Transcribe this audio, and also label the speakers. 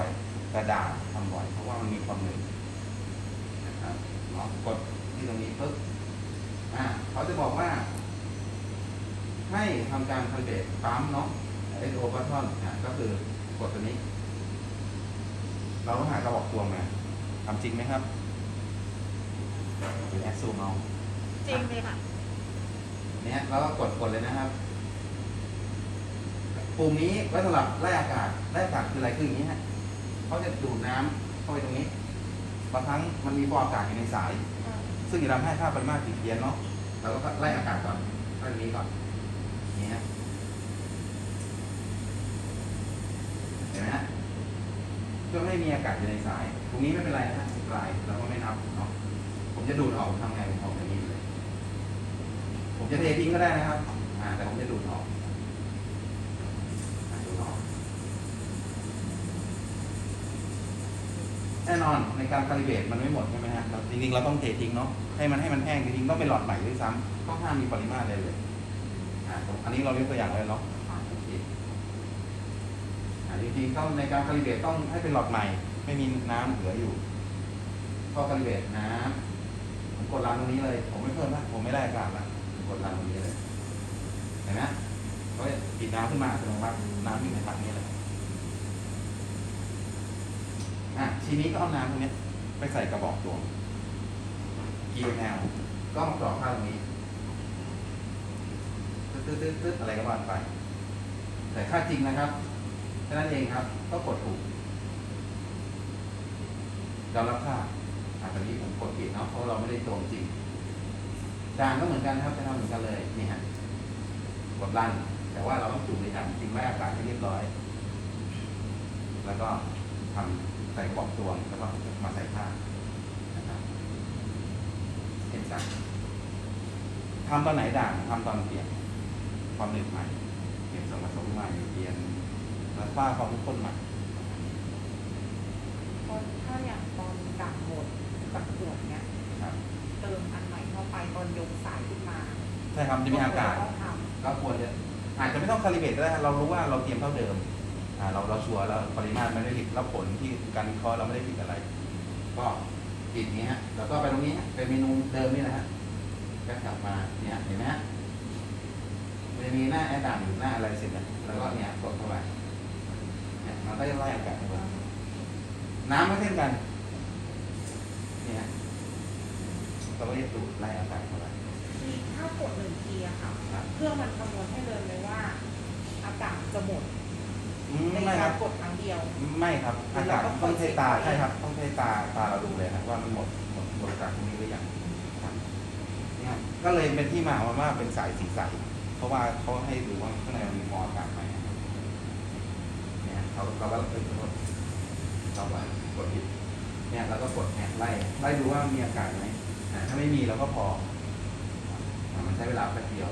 Speaker 1: บ่อยแต่ด่างทำบ่อย เพราะว่ามันมีความหนืดนะครับเนาะกดที่ตรงนี้ปุ๊บอ่าเขาจะบอกว่า ให้ทำการคาลิเบรตปั๊มเนาะไอโอบัตทอนอะก็คือกดตัวนี้ เราต้องหากระบอกตวงมาทำจริงไหมครับหรือแอดซูมเอา
Speaker 2: จริงเลยค่ะ
Speaker 1: เนี่ยแล้วก็กดกดเลยนะครับ ปุ่มนี้ไว้สำหรับไล่อากาศไล่อากาศคืออะไรคืออย่างนี้ฮะ เขาจะดูดน้ำเข้าไปตรงนี้ บางครั้งมันมีฟองอากาศอยู่ในสาย ซึ่งจะทำให้ค่าปริมาตรติดเพี้ยนเนาะเราก็ไล่อากาศก่อนไล่ตรงนี้ก่อนอย่างนี้ฮะเห็นไหมฮะเพื่อไม่ให้มีอากาศอยู่ในสาย ตรงนี้ไม่เป็นไรนะฮะปลายเราก็ไม่นับเนาะผมจะดูดออกทำไงผมออกอย่างนี้เลย ผมจะเททิ้งก็ได้นะครับ อ่าแต่ผมจะดูดออกอ่าดูดออก แน่นอนในการคาลิเบรตมันไม่หมดใช่ไหมฮะเราจริงๆเราต้องเททิ้งเนาะให้มันให้มันแห้งจริงๆต้องเป็นหลอดใหม่ด้วยซ้ำต้องห้ามมีปริมาตรเลยเลยอ่าผมอันนี้เรายกตัวอย่างเลยเนาะโอเคอ่าจริงๆต้องในการคาลิเบรตต้องให้เป็นหลอดใหม่ ไม่มีน้ำเหลืออยู่พอคาลิเบรตน้ำผมกดรันตรงนี้เลย ผมไม่เพิ่มละผมไม่ได้อากาศละผมกดรันตรงนี้เลยเห็นไหมเขาจะปิดน้ำขึ้นมาอัตโนมัติน้ำอยู่ในถังนี้เลย อะทีนี้ก็เอาน้ำตรงเนี้ยไปใส่กระบอกตวงกีแนวก็มากรอกข้างตรงนี้ตึ๊ดตึ๊ดตึ๊ดตึ๊ดอะไรก็ว่าไป แต่ค่าจริงนะครับแค่นั้นเองครับ ก็กดถูกเรารับค่าอะตอนนี้ผมกดผิดเนาะเพราะเราไม่ได้ตวงจริงจานก็เหมือนกันครับจะทำเหมือนกันเลยนี่ฮะกดลั่นแต่ว่าเราต้องจุ่มในถังจริงไว้อากาศให้เรียบร้อย แล้วก็ ทำใส่กระบอกตวงแล้วก็มาใส่ผ้านะครับเห็นจังทำตอนไหนด่างทำตอนเปลี่ยนความหนืดใหม่เปลี่ยนส่วนผสมใหม่เปลี่ยนแล้วฝ้าความเข้มข้นใหม่
Speaker 2: ตอนถ้าอย่างตอนด่างหมดกับขวดเนี้ย
Speaker 1: ครับ
Speaker 2: เติมอันใหม่เข้าไปตอนยกสายขึ้นมา
Speaker 1: ใช่ครับจะมีอากาศ
Speaker 2: ต้องท
Speaker 1: ก็ควรจะอาจจะไม่ต้องคาลิเบรตก็ได้เรารู้ว่าเราเตรียมเท่าเดิม อ่าเราเราชัวร์แล้วปริมาตรไม่ได้ผิดแล้วผลที่การวิเคราะห์เราไม่ได้ผิดอะไร ก็ปิดอย่างนี้ฮะแล้วก็ไปตรงนี้ฮะเป็นเมนูเดิมนี่แหละฮะก็กลับมาเนี่ยเห็นไหมฮะมันจะมีหน้าแอดดัมอยู่หน้าอะไรเสร็จแล้วแล้วก็เนี่ยกดเข้าไปเนี่ยมันก็จะไล่อากาศเข้าไปน้ำก็เช่นกันเนี่ยฮะเราก็จะดูดไล่อากาศเข้าไปำ
Speaker 2: มีถ้ากดหนึ่งทีอะค่ะ
Speaker 1: ครับ
Speaker 2: เครื่องมันคำนวณให้เลยเลยว่า อากาศจะหมด
Speaker 1: อืม
Speaker 2: ใน
Speaker 1: ไม่ค
Speaker 2: กา
Speaker 1: รั
Speaker 2: ร
Speaker 1: บ
Speaker 2: กดครั้งเดียว
Speaker 1: ไม่ครับ
Speaker 2: แล้
Speaker 1: อาวกาศ
Speaker 2: เราก็
Speaker 1: ต้องใช้ตา
Speaker 2: เปิดเสียง
Speaker 1: ใช่ครับ ต้องใช้ตาตาเราดูเลยนะว่ามันหมดหมดหมดจากตรงนี้หรือยังครับเนี่ยก็เลยเป็นที่มาว่าเป็นสายสีใสเพราะว่าเขาให้ดูว่าข้างในมันมีฟองอากาศไหมเนี่ยเราเราก็เอ้ยขอโทษเราไปกดผิดเนี่ยเราก็กดเนี่ยไล่ไล่ดูว่ามีอากาศไหมอ่าถ้าไม่มีเราก็พออ่ามันใช้เวลาแป๊บเดียว